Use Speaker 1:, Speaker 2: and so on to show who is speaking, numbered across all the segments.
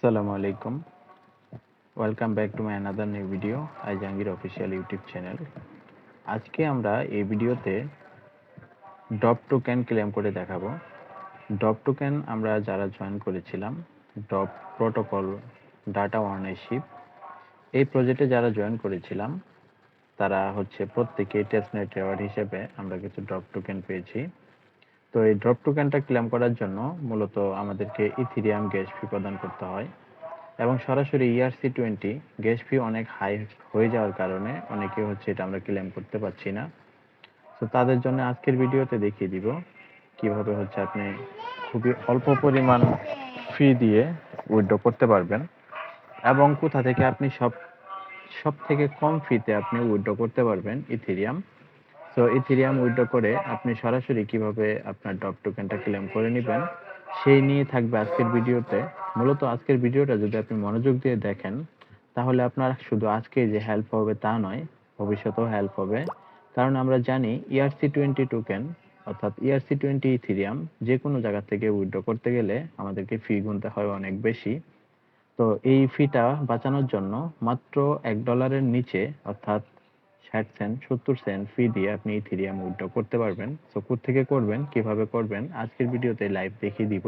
Speaker 1: Assalamu আলাইকুম welcome back to my another new video I Jahangir official YouTube channel আজকে আমরা এই ভিডিওতে ডপ টোকেন ক্লেম করে দেখাবো। ডপ টোকেন আমরা যারা জয়েন করেছিলাম ডপ প্রোটোকল ডাটা ওয়ার্নারশিপ এই প্রজেক্টে যারা জয়েন করেছিলাম, তারা হচ্ছে প্রত্যেকে টেস্টনেট রেওয়ার্ড হিসেবে আমরা কিছু ড্রপ টোকেন পেয়েছি। তো এই ড্রপ টোকেনটা ক্লেম করার জন্য মূলত আমাদেরকে ইথিরিয়াম গ্যাস ফি প্রদান করতে হয় এবং সরাসরি ইআরসি টোয়েন্টি গ্যাস ফি অনেক হাই হয়ে যাওয়ার কারণে অনেকে হচ্ছে এটা আমরা ক্লেম করতে পারছি না। তো তাদের জন্য আজকের ভিডিওতে দেখিয়ে দিব কীভাবে হচ্ছে আপনি খুবই অল্প পরিমাণ ফি দিয়ে উইথড্র করতে পারবেন এবং কোথা থেকে আপনি সব সব থেকে কম ফিতে আপনি উইথড্র করতে পারবেন ইথেরিয়াম তো ইথেরিয়াম উইথড্র করে আপনি সরাসরি কীভাবে আপনার ডপ টোকেনটা ক্লেম করে নেবেন, সেই নিয়ে থাকবে আজকের ভিডিওতে। মূলত আজকের ভিডিওটা যদি আপনি মনোযোগ দিয়ে দেখেন, তাহলে আপনার শুধু আজকে যে হেল্প হবে তা নয়, ভবিষ্যতেও হেল্প হবে। কারণ আমরা জানি ইআরসি টোয়েন্টি টোকেন অর্থাৎ ইআরসি টোয়েন্টি ইথিরিয়াম যে কোনো জায়গা থেকে উইথড্র করতে গেলে আমাদেরকে ফি গুনতে হয় অনেক বেশি। তো এই ফিটা বাঁচানোর জন্য মাত্র এক ডলারের নিচে, অর্থাৎ ষাট সেন্ট সত্তর সেন্ট ফি দিয়ে আপনি ইথিরিয়াম উইথড্র করতে পারবেন। সো থেকে করবেন, কীভাবে করবেন, আজকের ভিডিওতে লাইভ দেখিয়ে দিব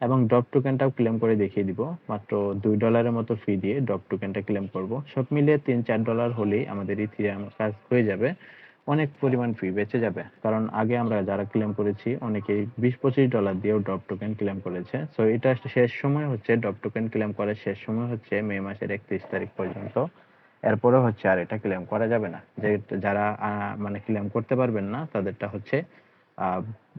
Speaker 1: এবং ড্রপ টোকেনটাও ক্লেম করে দেখিয়ে দিব। মাত্র দুই ডলারের মতো ফি দিয়ে ড্রপ টোকেনটা ক্লেম করব। সব মিলিয়ে তিন চার ডলার হলেই আমাদের ইথিরিয়াম কাজ হয়ে যাবে। অনেক পরিমাণ ফি বেঁচে যাবে। কারণ আগে আমরা যারা ক্লেম করেছি, অনেকেই বিশ পঁচিশ ডলার দিয়েও ড্রপ টোকেন ক্লেম করেছে। সো এটা শেষ সময় হচ্ছে ড্রপ টোকেন ক্লেম করার শেষ সময় হচ্ছে মে মাসের একত্রিশ তারিখ পর্যন্ত। এরপরে হচ্ছে আর এটা ক্লেম করা যাবে না। যে যারা মানে ক্লেম করতে পারবেন না, তাদেরটা হচ্ছে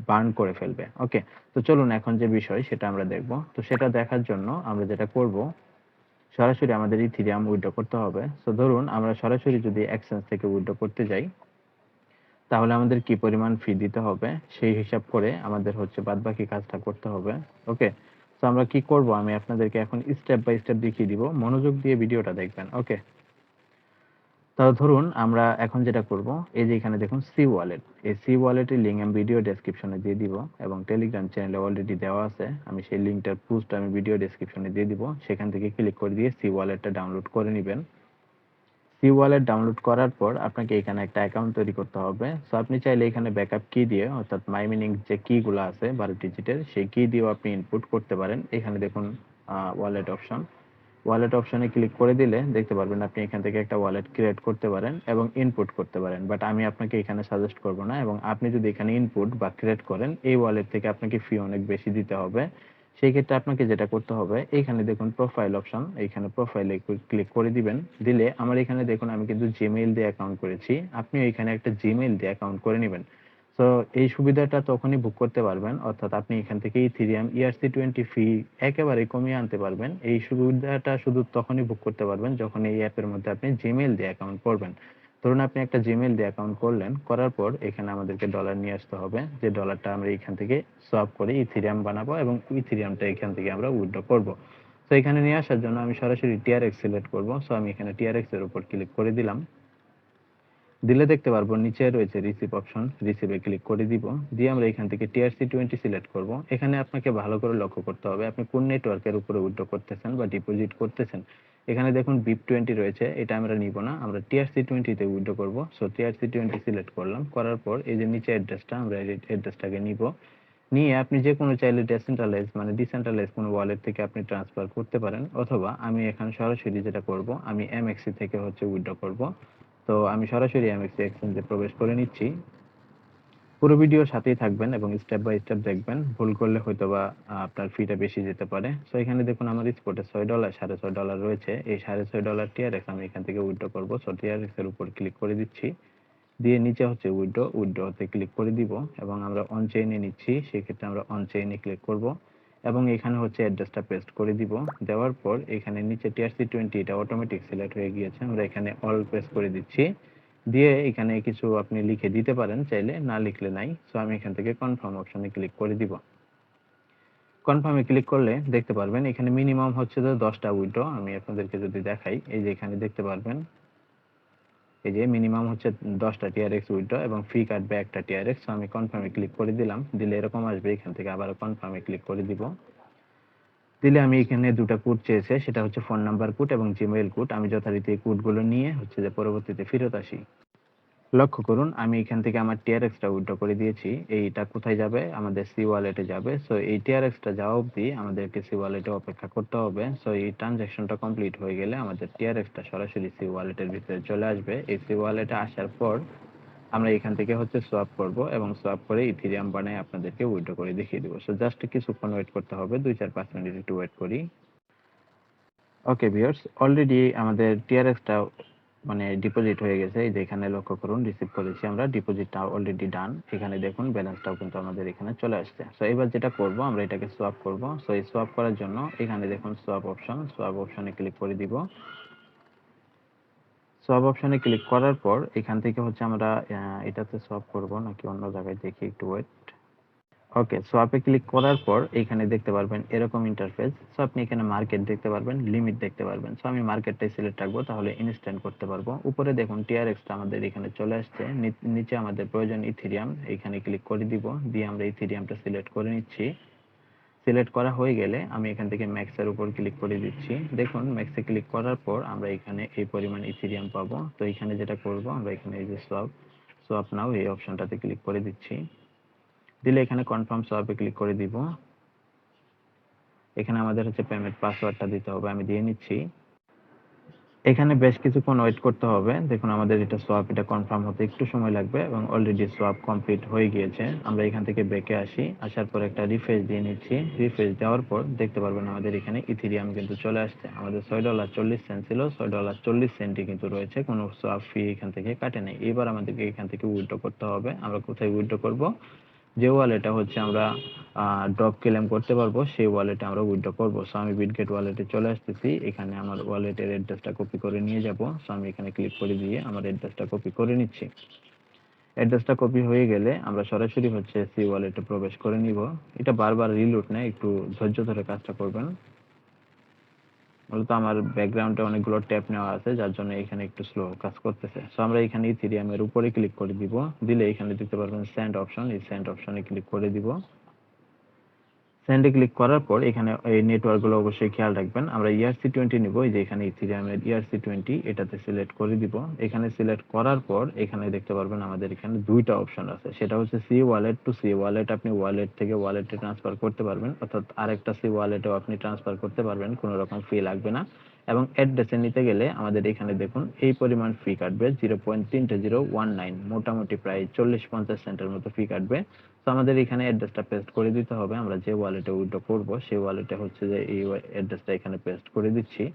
Speaker 1: বার্ন করে ফেলবে। ওকে তো চলুন এখন যে বিষয়, সেটা আমরা দেখব। তো সেটা দেখার জন্য আমরা যেটা করব, সরাসরি আমাদের ইথিরিয়াম উইথড্র করতে হবে। তো ধরুন, আমরা সরাসরি যদি এক্সচেঞ্জ থেকে উইথড্র করতে যাই, তাহলে আমাদের কি পরিমাণ ফি দিতে হবে? সেই হিসাব করে আমাদের হচ্ছে বাদ বাকি কাজটা করতে হবে। ওকে তো আমরা কি করব? আমি আপনাদেরকে এখন স্টেপ বাই স্টেপ দেখিয়ে দিব। মনোযোগ দিয়ে ভিডিওটা দেখবেন। ওকে তাহলে ধরুন আমরা এখন যেটা করব, এই যে এখানে দেখুন সি ওয়ালেট এই সি ওয়ালেটের লিঙ্ক আমি ভিডিও ডেসক্রিপশনে দিয়ে দিব এবং টেলিগ্রাম চ্যানেলে অলরেডি দেওয়া আছে। আমি সেই লিঙ্কটার পোস্ট আমি ভিডিও ডেসক্রিপশনে দিয়ে দিব। সেখান থেকে ক্লিক করে দিয়ে সি ওয়ালেটটা ডাউনলোড করে নেবেন। সি ওয়ালেট ডাউনলোড করার পর আপনাকে এখানে একটা অ্যাকাউন্ট তৈরি করতে হবে। সো আপনি চাইলে এখানে ব্যাকআপ কি দিয়ে, অর্থাৎ মাই মিনিং যে কিগুলো আছে, বারো ডিজিটের সেই কি দিয়েও আপনি ইনপুট করতে পারেন। এখানে দেখুন ওয়ালেট অপশন ওয়ালেট অপশনে ক্লিক করে দিলে দেখতে পারবেন আপনি এখান থেকে একটা ওয়ালেট ক্রিয়েট করতে পারেন এবং ইনপুট করতে পারেন। বাট আমি আপনাকে এখানে সাজেস্ট করব না এবং আপনি যদি এখানে ইনপুট বা ক্রিয়েট করেন, এই ওয়ালেট থেকে আপনাকে ফি অনেক বেশি দিতে হবে। সেই ক্ষেত্রে আপনাকে যেটা করতে হবে এইখানে দেখুন প্রোফাইল অপশন এইখানে প্রোফাইলে ক্লিক করে দিবেন। দিলে আমার এখানে দেখুন আমি কিন্তু জিমেইল দিয়ে অ্যাকাউন্ট করেছি। আপনি এখানে একটা জিমেইল দিয়ে অ্যাকাউন্ট করে নেবেন। তো এই সুবিধাটা তখনই বুক করতে পারবেন। অর্থাৎ আপনি এখান থেকে ইথিরিয়াম ইআরসি টোয়েন্টি ফি একেবারে কমিয়ে আনতে পারবেন। এই সুবিধাটা শুধু তখনই বুক করতে পারবেন যখন এই অ্যাপের মধ্যে আপনি জিমেইল দিয়ে অ্যাকাউন্ট করবেন। ধরুন আপনি একটা জিমেইল দিয়ে অ্যাকাউন্ট করলেন, করার পর এখানে আমাদেরকে ডলার নিয়ে আসতে হবে। যে ডলারটা আমরা এখান থেকে সোয়াপ করে ইথিরিয়াম বানাবো এবং ইথিরিয়ামটা এখান থেকে আমরা উইথড্র করব। তো এখানে নিয়ে আসার জন্য আমি সরাসরি টিআরএক্স সিলেক্ট করব। সো আমি এখানে টিআরএক্স এর উপর ক্লিক করে দিলাম। দিলে দেখতে পারব, নিচে রয়েছে রিসিভ অপশন রিসিভে ক্লিক করে দিব। দিয়ে আমরা এখান থেকে টিআরসি টোয়েন্টি সিলেক্ট করব। এখানে আপনাকে ভালো করে লক্ষ্য করতে হবে, আপনি কোন নেটওয়ার্কের উপরে উইথড্র করতেছেন বা ডিপোজিট করতেছেন। এখানে দেখুন বিপ টোয়েন্টি রয়েছে, এটা আমরা নিব না, আমরা টিআরসি টোয়েন্টিতে উইথড্র করব। সো টিআরসি টোয়েন্টি সিলেক্ট করলাম, করার পর এই যে নিচে অ্যাড্রেসটা আমরা অ্যাড্রেসটাকে নিব। নিয়ে আপনি যে কোনো চাইলে ডেসেন্ট্রালাইজ মানে ডিসেন্ট্রালাইজ কোনো ওয়ালেট থেকে আপনি ট্রান্সফার করতে পারেন, অথবা আমি এখানে সরাসরি যেটা করব, আমি এমএক্সি থেকে হচ্ছে উইথড্র করব। তো আমি সরাসরি এমএক্সি এক্সচেঞ্জে প্রবেশ করে নিচ্ছি। পুরো ভিডিওর সাথেই থাকবেন এবং স্টেপ বাই স্টেপ দেখবেন। ভুল করলে হয়তো বা আপনার ফিটা বেশি যেতে পারে। সো এখানে দেখুন আমার স্পটে ছয় ডলার সাড়ে ছয় ডলার রয়েছে। এই সাড়ে ছয় ডলার টিআরএক্স আমি এখান থেকে উইথড্র করব। সো টিআরএক্স এর উপর ক্লিক করে দিচ্ছি। দিয়ে নিচে হচ্ছে উইথড্র উইড্রোতে ক্লিক করে দিব এবং আমরা অন চেইনে নিচ্ছি। সেক্ষেত্রে আমরা অন চেইনে ক্লিক করব। এবং এখানে হচ্ছে অ্যাড্রেসটা পেস্ট করে দিব। দেওয়ার পর এখানে নিচে টিআরসি টোয়েন্টি এটা অটোমেটিক সিলেক্ট হয়ে গিয়েছে। আমরা এখানে অল প্রেস করে দিচ্ছি। দিয়ে এখানে কিছু আপনি লিখে দিতে পারেন চাইলে, না লিখলে নাই। সো আমি এখান থেকে কনফার্ম অপশনে ক্লিক করে দিব। কনফার্মে ক্লিক করলে দেখতে পারবেন, এখানে মিনিমাম হচ্ছে যে দশটা উইড্রো আমি আপনাদেরকে যদি দেখাই, এই যে এখানে দেখতে পারবেন যে মিনিমাম হচ্ছে দশটা টিআরএক্স উইড্রো এবং ফি কাটবে একটা টিআরএক্স আমি কনফার্মে ক্লিক করে দিলাম। দিলে এরকম আসবে, এখান থেকে আবার কনফার্মে ক্লিক করে দিব। দিলে আমি এখানে দুটা কোড চেয়েছে, সেটা হচ্ছে ফোন নাম্বার কোড এবং জিমেইল কোড আমি যথারীতি এই কোডগুলো নিয়ে হচ্ছে যে পরবর্তীতে ফেরত আসি। লক্ষ্য করুন, আমি এখান থেকে আমার টিআরএক্সটা উইথড্র করে দিয়েছি। এইটা কোথায় যাবে? আমাদের সি ওয়ালেটে যাবে। সো এই টিআরএক্সটা যাওয়া অবধি আমাদেরকে সি ওয়ালেটে অপেক্ষা করতে হবে। সো এই ট্রানজ্যাকশনটা কমপ্লিট হয়ে গেলে আমাদের টিআরএক্সটা সরাসরি সি ওয়ালেটের ভিতরে চলে আসবে। এই সি ওয়ালেটে আসার পর আমরা এখান থেকে হচ্ছে সোয়াপ করব এবং সোয়াপ করে ইথিরিয়াম বানায় আপনাদেরকে উইথড্র করে দেখিয়ে দেবো। সো জাস্ট কিছুক্ষণ ওয়েট করতে হবে। দুই, চার, পাঁচ মিনিট একটু ওয়েট করি। ওকে ভিউয়ার্স অলরেডি আমাদের টিআরএক্সটা মানে ডিপোজিট হয়ে গেছে। এই যে এখানে লক্ষ্য করুন রিসিভ করেছি আমরা ডিপোজিটটা অলরেডি ডান এখানে দেখুন ব্যালেন্সটাও কিন্তু আমাদের এখানে চলে আসছে। সো এবার যেটা করব, আমরা এটাকে সোয়াপ করব। সো এই সোয়াপ করার জন্য এখানে দেখুন সোয়াপ অপশন সোয়াপ অপশনে ক্লিক করে দিব। সোয়াপ অপশনে ক্লিক করার পর এখান থেকে হচ্ছে আমরা এটাতে সোয়াপ করব নাকি অন্য জায়গায় দেখি, একটু ওয়েট ওকে সোয়াপে ক্লিক করার পর এখানে দেখতে পারবেন এরকম ইন্টারফেস সো আপনি এখানে মার্কেট দেখতে পারবেন লিমিট দেখতে পারবেন। সো আমি মার্কেটটাই সিলেক্ট রাখব, তাহলে ইনস্ট্যান্ট করতে পারব। উপরে দেখুন টিআরএক্সটা আমাদের এখানে চলে আসছে। নিচে আমাদের প্রয়োজন ইথিরিয়াম এখানে ক্লিক করে দিব। দিয়ে আমরা ইথিরিয়ামটা সিলেক্ট করে নিচ্ছি। সিলেক্ট করা হয়ে গেলে আমি এখান থেকে ম্যাক্সের উপর ক্লিক করে দিচ্ছি। দেখুন ম্যাক্সে ক্লিক করার পর আমরা এখানে এই পরিমাণ ইথিরিয়াম পাবো। তো এখানে যেটা করব, আমরা এখানে এই যে সোয়াপ সোয়াপ নাও এই অপশনটাতে ক্লিক করে দিচ্ছি। দিলে এখানে কনফার্ম সোয়াপে ক্লিক করে দিব। এখানে আমাদের হচ্ছে পেমেন্ট পাসওয়ার্ডটা দিতে হবে, আমি দিয়ে নিচ্ছি। এখানে বেশ কিছুক্ষণ ওয়েট করতে হবে। দেখুন, আমাদের এটা সোয়াপ এটা কনফার্ম হতে একটু সময় লাগবে এবং অলরেডি সোয়াপ কমপ্লিট হয়ে গিয়েছে। আমরা এখান থেকে ব্যাকে আসি, আসার পর একটা রিফ্রেশ দিয়ে নিচ্ছি। রিফ্রেশ দেওয়ার পর দেখতে পারবেন আমাদের এখানে ইথিরিয়াম কিন্তু চলে আসছে। আমাদের ছয় ডলার চল্লিশ সেন্ট ছিল, ছয় ডলার চল্লিশ সেন্টই কিন্তু রয়েছে। কোনো সোয়াপ ফি এখান থেকে কাটে নেই এবার আমাদেরকে এখান থেকে উইথড্র করতে হবে। আমরা কোথায় উইথড্র করব? যে ওয়ালেটটা হচ্ছে আমরা ড্রপ ক্লেম করতে পারব, সেই ওয়ালেটে আমরা উইথড্র করব। সো আমি বিটগেট ওয়ালেটে চলে আসতেছি। এখানে আমার ওয়ালেটের অ্যাড্রেসটা কপি করে নিয়ে যাব। সো আমি এখানে ক্লিক করে দিয়ে আমার অ্যাড্রেসটা কপি করে নিচ্ছি। অ্যাড্রেসটা কপি হয়ে গেলে আমরা সরাসরি হচ্ছে সি ওয়ালেটে প্রবেশ করে নিব। এটা বারবার রিলোড নেয় একটু ধৈর্য ধরে কাজটা করবেন। মূলত আমার ব্যাকগ্রাউন্ডে অনেকগুলো ট্যাপ নেওয়া আছে, যার জন্য এখানে একটু স্লো কাজ করতেছে। সো আমরা এখানে ইথিরিয়ামের উপরে ক্লিক করে দিব। দিলে এখানে দেখতে পারবেন স্যান্ড অপশন এই স্যান্ড অপশনে ক্লিক করে দিব। সেন্ডে ক্লিক করার পর এখানে এই নেটওয়ার্কগুলো অবশ্যই খেয়াল রাখবেন। আমরা ইয়ারসি ইআরসি টোয়েন্টি নিব, এই যে এখানে ইথিরিয়ামের ইআরসি টোয়েন্টি এটাতে সিলেক্ট করে দিব। এখানে সিলেক্ট করার পর এখানে দেখতে পারবেন আমাদের এখানে দুইটা অপশন আছে। সেটা হচ্ছে C wallet to C wallet আপনি ওয়ালেট থেকে ওয়ালেটে ট্রান্সফার করতে পারবেন। অর্থাৎ আরেকটা সি ওয়ালেটেও আপনি ট্রান্সফার করতে পারবেন, কোনো রকম ফি লাগবে না। এবং অ্যাড্রেসে নিতে গেলে আমাদের এখানে দেখুন, এই পরিমাণ ফি কাটবে জিরো পয়েন্ট তিনটে জিরো ওয়ান নাইন মোটামুটি প্রায় চল্লিশ পঞ্চাশ সেন্টের মতো ফি কাটবে। তো আমাদের এখানে অ্যাড্রেসটা পেস্ট করে দিতে হবে। আমরা যে ওয়ালেটে উইথড্র করব, সেই ওয়ালেটে হচ্ছে যে এই অ্যাড্রেসটা এখানে পেস্ট করে দিচ্ছি।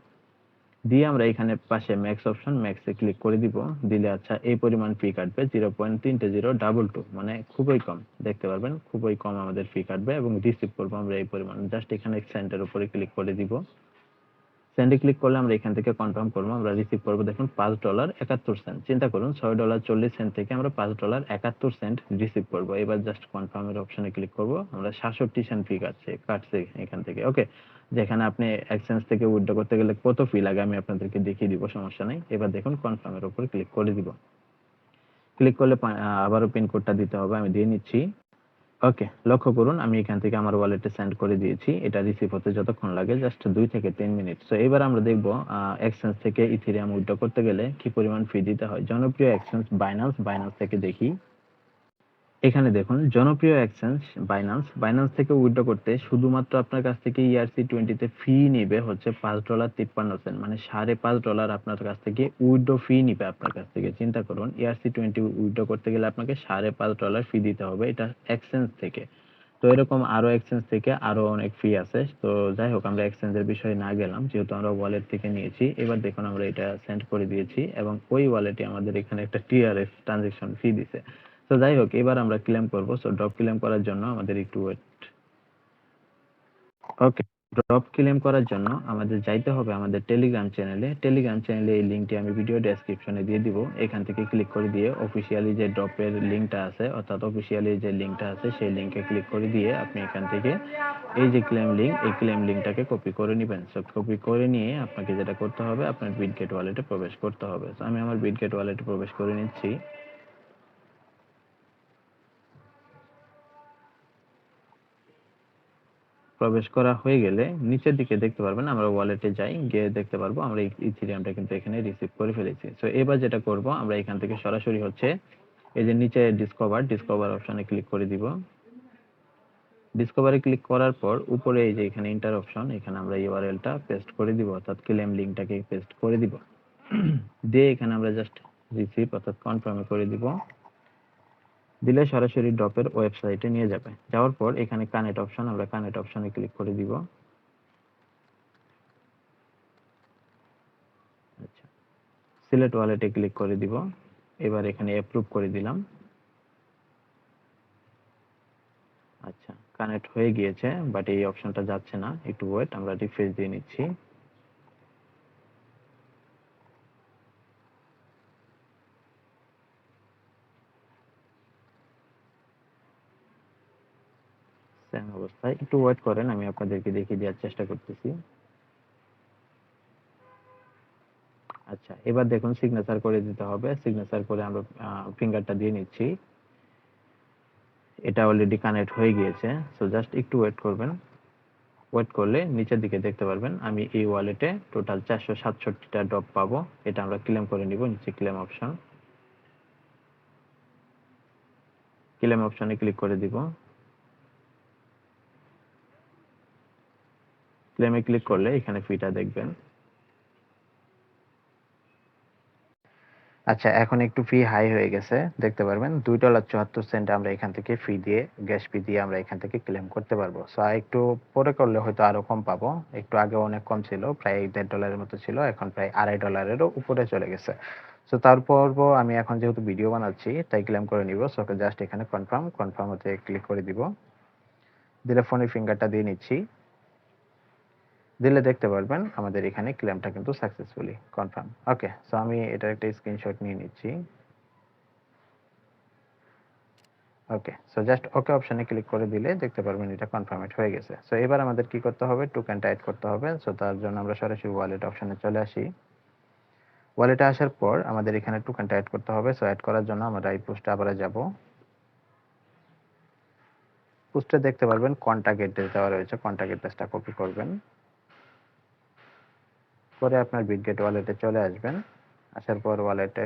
Speaker 1: দিয়ে আমরা এখানে পাশে ম্যাক্স অপশন ম্যাক্সে ক্লিক করে দিব। দিলে আচ্ছা এই পরিমাণ ফি কাটবে জিরো পয়েন্ট তিনটে জিরো ডাবল টু মানে খুবই কম। দেখতে পারবেন, খুবই কম আমাদের ফি কাটবে এবং রিসিভ করব আমরা এই পরিমাণ। জাস্ট এখানে সেন্টার উপরে ক্লিক করে দিব। সেন্ডে ক্লিক করলে আমরা এখান থেকে কনফার্ম করব, আমরা রিসিভ করব। দেখুন, পাঁচ ডলার একাত্তর সেন্ট চিন্তা করুন, ছয় ডলার চল্লিশ সেন্ট থেকে আমরা পাঁচ ডলার একাত্তর সেন্ট রিসিভ করব। এবার জাস্ট কনফার্মের অপশনে ক্লিক করব। আমরা সাতষট্টি সেন্ট ফি কাটছে কাটছে এখান থেকে ওকে যেখানে আপনি এক্সচেঞ্জ থেকে উইথড্র করতে গেলে কত ফি লাগে আমি আপনাদেরকে দেখিয়ে দিব, সমস্যা নেই। এবার দেখুন কনফার্মের উপর ক্লিক করে দিব। ক্লিক করলে আবারও পিন কোডটা দিতে হবে, আমি দিয়ে নিচ্ছি। ওকে লক্ষ্য করুন, আমি এখান থেকে আমার ওয়ালেটে সেন্ড করে দিয়েছি। এটা রিসিভ হতে যতক্ষণ লাগে জাস্ট দুই থেকে তিন মিনিট সো এবার আমরা দেখব এক্সচেঞ্জ থেকে ইথেরিয়াম উইথড্র করতে গেলে কি পরিমাণ ফি দিতে হয়। জনপ্রিয় এক্সচেঞ্জ বাইনান্স বাইনান্স থেকে দেখি। এখানে দেখুন, জনপ্রিয় এক্সচেঞ্জ বাইন্যান্স বাইন্যান্স থেকে উইথড্র করতে শুধুমাত্র আপনার কাছ থেকে ইআরসি টোয়েন্টিতে ফি নিবে হচ্ছে পাঁচ ডলার তিপ্পান্ন সেন্ট মানে সাড়ে পাঁচ ডলার আপনার কাছ থেকে উইথড্র ফি নিবে আপনার কাছ থেকে। চিন্তা করুন ইআরসি টোয়েন্টি উইথড্র করতে গেলে আপনাকে সাড়ে পাঁচ ডলার ফি দিতে হবে এটা এক্সচেঞ্জ থেকে। তো এরকম আরও এক্সচেঞ্জ থেকে আরও অনেক ফি আছে। তো যাই হোক, আমরা এক্সচেঞ্জের বিষয়ে না গেলাম, যেহেতু আমরা ওয়ালেট থেকে নিয়েছি। এবার দেখুন, আমরা এটা সেন্ড করে দিয়েছি এবং ওই ওয়ালেটে আমাদের এখানে একটা টিআরএস ট্রানজেকশন ফি দিছে। তো যাই হোক এবার আমরা ক্লেম করব। সো ড্রপ ক্লেম করার জন্য আমাদের একটু ওয়েট ওকে ড্রপ ক্লেম করার জন্য আমাদের যাইতে হবে আমাদের টেলিগ্রাম চ্যানেলে টেলিগ্রাম চ্যানেলে এই লিংকটি আমি ভিডিও ডেসক্রিপশনে দিয়ে দিব। এখান থেকে ক্লিক করে দিয়ে অফিসিয়ালি যে ড্রপের লিংকটা আছে অর্থাৎ অফিসিয়ালি যে লিংকটা আছে সেই লিংকে ক্লিক করে দিয়ে আপনি এখান থেকে এই যে ক্লেম লিঙ্ক এই ক্লেম লিংকটাকে কপি করে নেবেন। সো কপি করে নিয়ে আপনাকে যেটা করতে হবে আপনার বিটগেট ওয়ালেটে প্রবেশ করতে হবে। So, আমি আমার বিটগেট ওয়ালেটে প্রবেশ করে নিচ্ছি। প্রবেশ করা হয়ে গেলে নিচের দিকে দেখতে পারবেন আমরা ওয়ালেটে যাই, গিয়ে দেখতে পারব আমরা ইথিরিয়ামটা কিন্তু এখানে রিসিভ করে ফেলেছি। সো এবার যেটা করব, আমরা এখান থেকে সরাসরি হচ্ছে এই যে নিচে ডিসকভার ডিসকভার অপশনে ক্লিক করে দিব। ডিসকভারে ক্লিক করার পর উপরে এই যে এখানে ইন্টার অপশন এখানে আমরা ইউআরএলটা পেস্ট করে দিব, অর্থাৎ ক্লেম লিংকটাকে পেস্ট করে দিব। দিয়ে এখানে আমরা জাস্ট রিসিভ অর্থাৎ কনফার্মে করে দিব। দিলে সরাসরি ড্রপের ওয়েবসাইটে নিয়ে যাবে। যাওয়ার পর এখানে কানেক্ট অপশন আমরা কানেক্ট অপশনে ক্লিক করে দিব। আচ্ছা সিলেক্ট ওয়ালেটে ক্লিক করে দিব। এবার এখানে অ্যাপ্রুভ করে দিলাম। আচ্ছা কানেক্ট হয়ে গিয়েছে বাট এই অপশনটা যাচ্ছে না। একটু ওয়েট আমরা রিফ্রেশ দিয়ে নিচ্ছি। সেম অবস্থায়। একটু ওয়েট করেন, আমি আপনাদেরকে দেখিয়ে দেওয়ার চেষ্টা করতেছি। আচ্ছা এবার দেখুন সিগনেচার করে দিতে হবে। সিগনেচার করে আমরা ফিঙ্গারটা দিয়ে নিচ্ছি। এটা অলরেডি কানেক্ট হয়ে গিয়েছে। সো জাস্ট একটু ওয়েট করবেন। ওয়েট করলে নিচের দিকে দেখতে পারবেন, আমি এই ওয়ালেটে টোটাল চারশো সাতষট্টিটা ড্রপ পাবো। এটা আমরা ক্লেম করে নিব, নিচে ক্লেম অপশন ক্লেম অপশনে ক্লিক করে দিব। ক্লেমে ক্লিক করলে এখানে ফিটা দেখবেন। আচ্ছা এখন একটু ফি হাই হয়ে গেছে, দেখতে পারবেন। দুই ডলার চুয়াত্তর সেন্ট আমরা এখান থেকে ফি দিয়ে গ্যাস ফি দিয়ে আমরা এখান থেকে ক্লেম করতে পারব। সো একটু পরে করলে হয়তো আরও কম পাবো। একটু আগে অনেক কম ছিল, প্রায় দেড় ডলারের মতো ছিল, এখন প্রায় আড়াই ডলারেরও উপরে চলে গেছে। সো তারপর আমি এখন যেহেতু ভিডিও বানাচ্ছি, তাই ক্লেম করে নিব। সো জাস্ট এখানে কনফার্ম কনফার্ম হতে ক্লিক করে দিব। দিলে ফোনের ফিঙ্গারটা দিয়ে নিচ্ছি। দিলে দেখতে পারবেন আমাদের এখানে ক্লেমটা কিন্তু সাকসেসফুলি কনফার্ম ওকে সো আমি এটা একটা স্ক্রিনশট নিয়ে নিচ্ছি। ওকে সো জাস্ট ওকে অপশনে ক্লিক করে দিলে দেখতে পারবেন এটা কনফার্মেট হয়ে গেছে। সো এবার আমাদের কি করতে হবে? টোকেনটা অ্যাড করতে হবে। সো তার জন্য আমরা সরাসরি ওয়ালেট অপশনে চলে আসি। ওয়ালেটে আসার পর আমাদের এখানে টোকেনটা অ্যাড করতে হবে। সো অ্যাড করার জন্য আমরা এই পোস্টে আবার যাব। পোস্টে দেখতে পারবেন কন্ট্যাক্ট অ্যাড্রেস দেওয়া রয়েছে। কন্ট্যাক্ট অ্যাড্রেসটা কপি করবেন। করে আপনার বিটগেট ওয়ালেটে চলে আসবেন। আসার পর ওয়ালেটে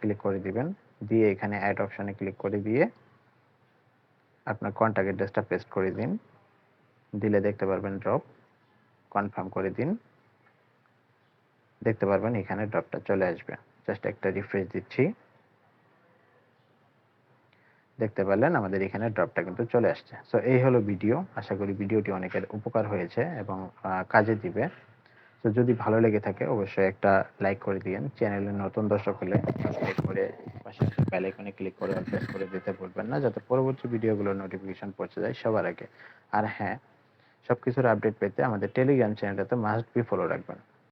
Speaker 1: ক্লিক করে দিবেন। দিয়ে এখানে অ্যাড অপশনে ক্লিক করে দিয়ে আপনার কন্ট্যাক্ট অ্যাড্রেসটা পেস্ট করে দিন। দিলে দেখতে পারবেন ড্রপ কনফার্ম করে দিন। দেখতে পারবেন এখানে ড্রপটা চলে আসবে। জাস্ট একটা রিফ্রেশ দিচ্ছি। দেখতে পারলেন আমাদের এখানে ড্রপটা কিন্তু চলে আসছে। সো এই হলো ভিডিও আশা করি ভিডিওটি অনেকের উপকার হয়েছে এবং কাজে দিবে। তো যদি ভালো লেগে থাকে, অবশ্যই একটা লাইক করে দিয়েন। চ্যানেলে নতুন দর্শক হলে সাবস্ক্রাইব করে পাশে বেল আইকনে ক্লিক করে প্রেস করে দিতে ভুলবেন না, যাতে পরবর্তী ভিডিওগুলোর নোটিফিকেশন পৌঁছে যায় সবার আগে। আর হ্যাঁ সব কিছুর আপডেট পেতে আমাদের টেলিগ্রাম চ্যানেলটাতে মাস্ট বি ফলো রাখবেন।